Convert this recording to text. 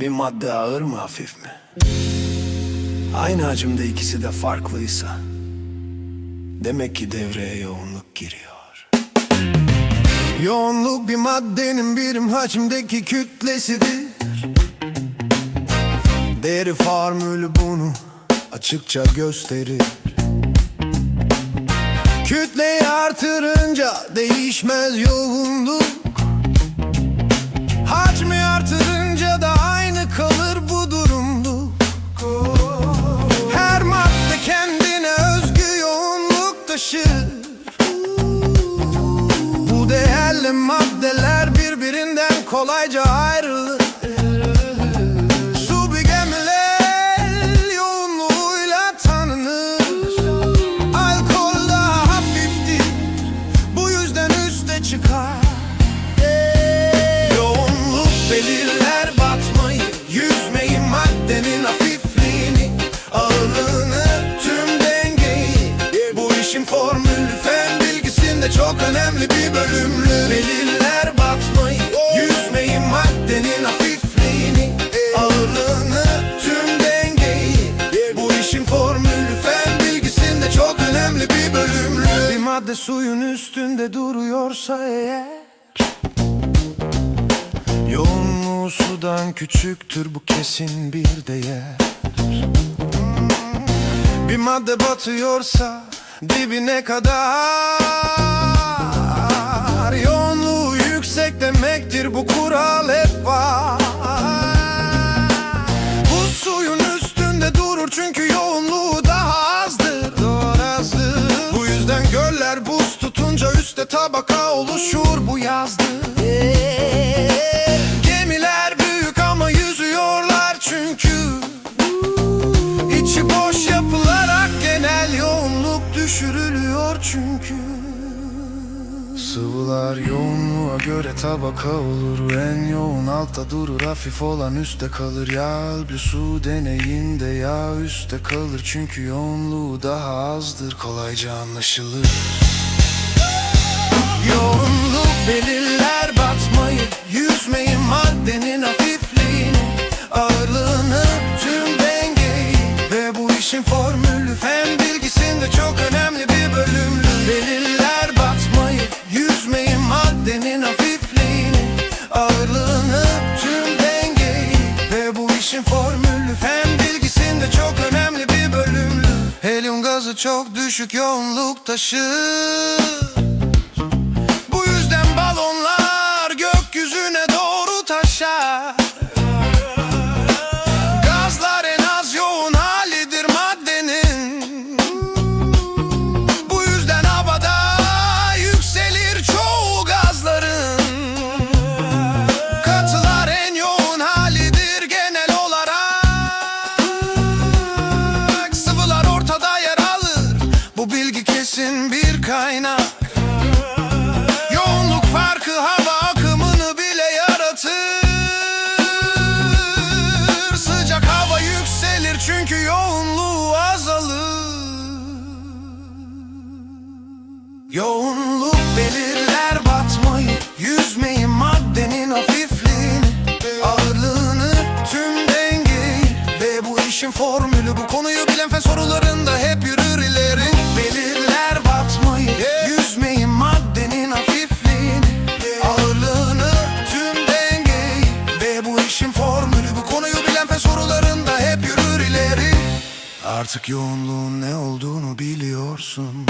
Bir madde ağır mı hafif mi? Aynı hacimde ikisi de farklıysa Demek ki devreye yoğunluk giriyor. Yoğunluk bir maddenin birim hacimdeki kütlesidir. Değeri formülü bunu açıkça gösterir. Kütleyi artırınca değişmez yoğunluk. Hacmi artırınca da maddeler birbirinden kolayca ayrılır. madde suyun üstünde duruyorsa eğer Yoğunluğu sudan küçüktür bu kesin bir değer. Bir madde batıyorsa dibine kadar Yoğunluğu yüksek demektir bu kural hep var. düşürülüyor çünkü. Sıvılar yoğunluğa göre tabaka olur. En yoğun altta durur hafif olan üstte kalır. Yağ bir su deneyinde yağ üstte kalır. Çünkü yoğunluğu daha azdır kolayca anlaşılır. Bazı çok düşük yoğunluk taşır. Çünkü yoğunluğu azalır. Yoğun Artık yoğunluğun ne olduğunu biliyorsun.